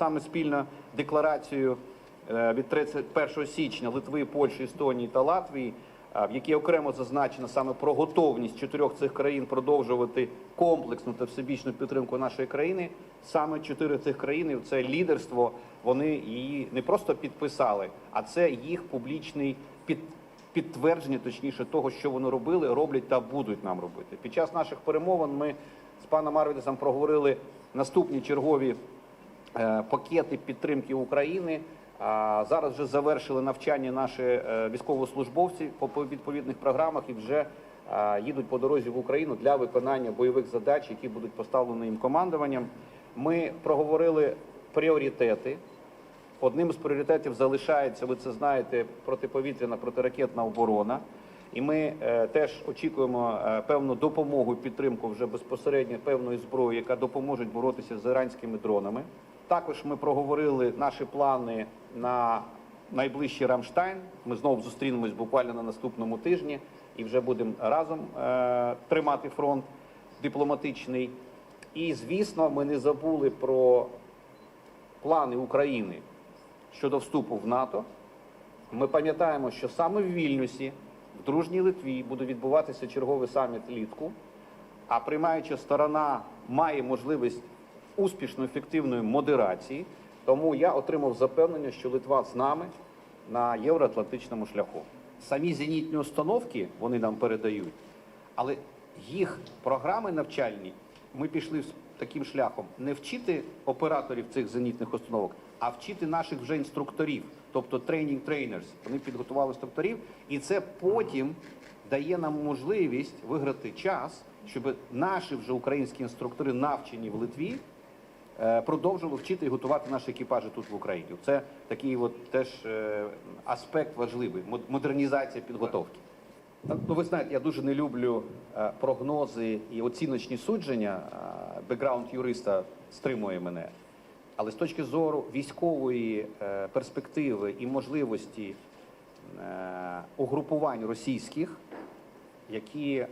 саме спільну декларацію е, від 31 січня Литви, Польщі, Естонії та Латвії, е, в якій окремо зазначено саме про готовність чотирьох цих країн продовжувати комплексну та всебічну підтримку нашої країни. Саме чотири цих країни це лідерство. Вони її не просто підписали, а це їх публічний під підтвердження, точніше, того, що вони робили, роблять та будуть нам робити. Під час наших перемовин ми з паном Арвідесом проговорили наступні чергові пакети підтримки України. Зараз вже завершили навчання наші е, військовослужбовці по по відповідних програмах і вже е, їдуть по дорозі в Україну для виконання бойових задач, які будуть поставлені їм командуванням. Ми проговорили пріоритети. Одним з пріоритетів залишається, ви це знаєте, протиповітряна протиракетна оборона. І ми е, теж очікуємо е, певну допомогу підтримку вже безпосередньо певної зброї, яка допоможе боротися з іранськими дронами. Також ми проговорили наші плани на найближчий Рамштайн. Ми знову зустрінемось буквально на наступному тижні і вже будемо разом е, тримати фронт дипломатичний. І звісно, ми не забули про плани України щодо вступу в НАТО. Ми пам'ятаємо, що саме в Вільнюсі, в дружній Литві, буде відбуватися черговий саміт літку. А приймаюча сторона має можливість успішно ефективної модерації. Тому я отримав запевнення, що Литва з нами на євроатлантичному шляху. Самі зенітні установки вони нам передають, але їх програми навчальні ми пішли таким шляхом не вчити операторів цих зенітних установок, а вчити наших вже інструкторів, тобто тренінг трейнерс. Вони підготували інструкторів, і це потім дає нам можливість виграти час, щоб наші вже українські інструктори, навчені в Литві, е, продовжували вчити і готувати наші екіпажі тут в Україні. Це такий от теж е, аспект важливий мод- модернізація підготовки. Ну, ви знаєте, я дуже не люблю е, прогнози і оціночні судження. Бекграунд юриста стримує мене. Але з точки зору військової е, перспективи і можливості е, угрупувань російських, які е,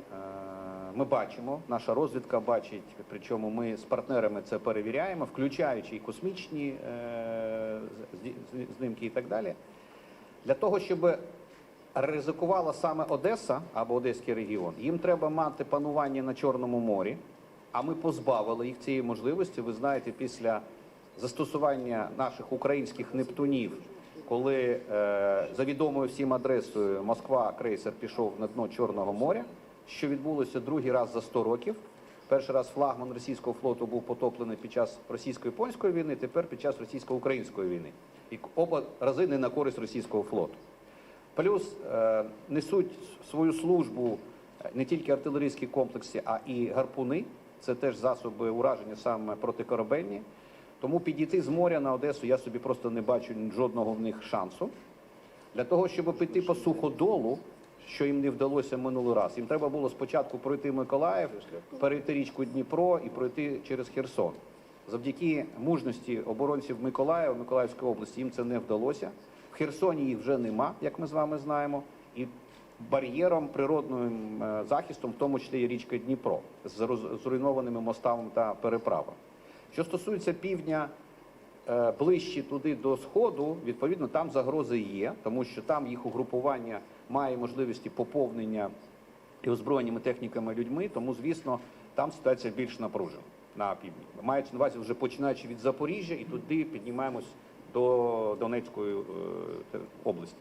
ми бачимо, наша розвідка бачить, причому ми з партнерами це перевіряємо, включаючи і космічні знімки і так далі. Для того, щоб ризикувала саме Одеса або Одеський регіон, їм треба мати панування на Чорному морі, а ми позбавили їх цієї можливості. Ви знаєте, після застосування наших українських нептунів, коли е, за відомою всім адресою Москва крейсер пішов на дно Чорного моря, що відбулося другий раз за 100 років. Перший раз флагман російського флоту був потоплений під час російсько-японської війни, тепер під час російсько-української війни. І оба рази не на користь російського флоту. Плюс е, несуть свою службу е, не тільки артилерійські комплекси, а і гарпуни. Це теж засоби ураження саме протикорабельні. Тому підійти з моря на Одесу я собі просто не бачу жодного в них шансу. Для того, щоб піти по суходолу, що їм не вдалося минулий раз, їм треба було спочатку пройти Миколаїв, перейти річку Дніпро і пройти через Херсон. Завдяки мужності оборонців Миколаєва, Миколаївської області, їм це не вдалося. В Херсоні їх вже нема, як ми з вами знаємо. І бар'єром природним е, захистом, в тому числі і річка Дніпро, з зруйнованими мостами та переправами. Що стосується півдня, е, ближче туди до сходу, відповідно, там загрози є, тому що там їх угрупування має можливості поповнення і озброєннями техніками людьми. Тому, звісно, там ситуація більш напружена на півдні. Маючи на увазі вже починаючи від Запоріжжя і туди піднімаємось до Донецької е, області.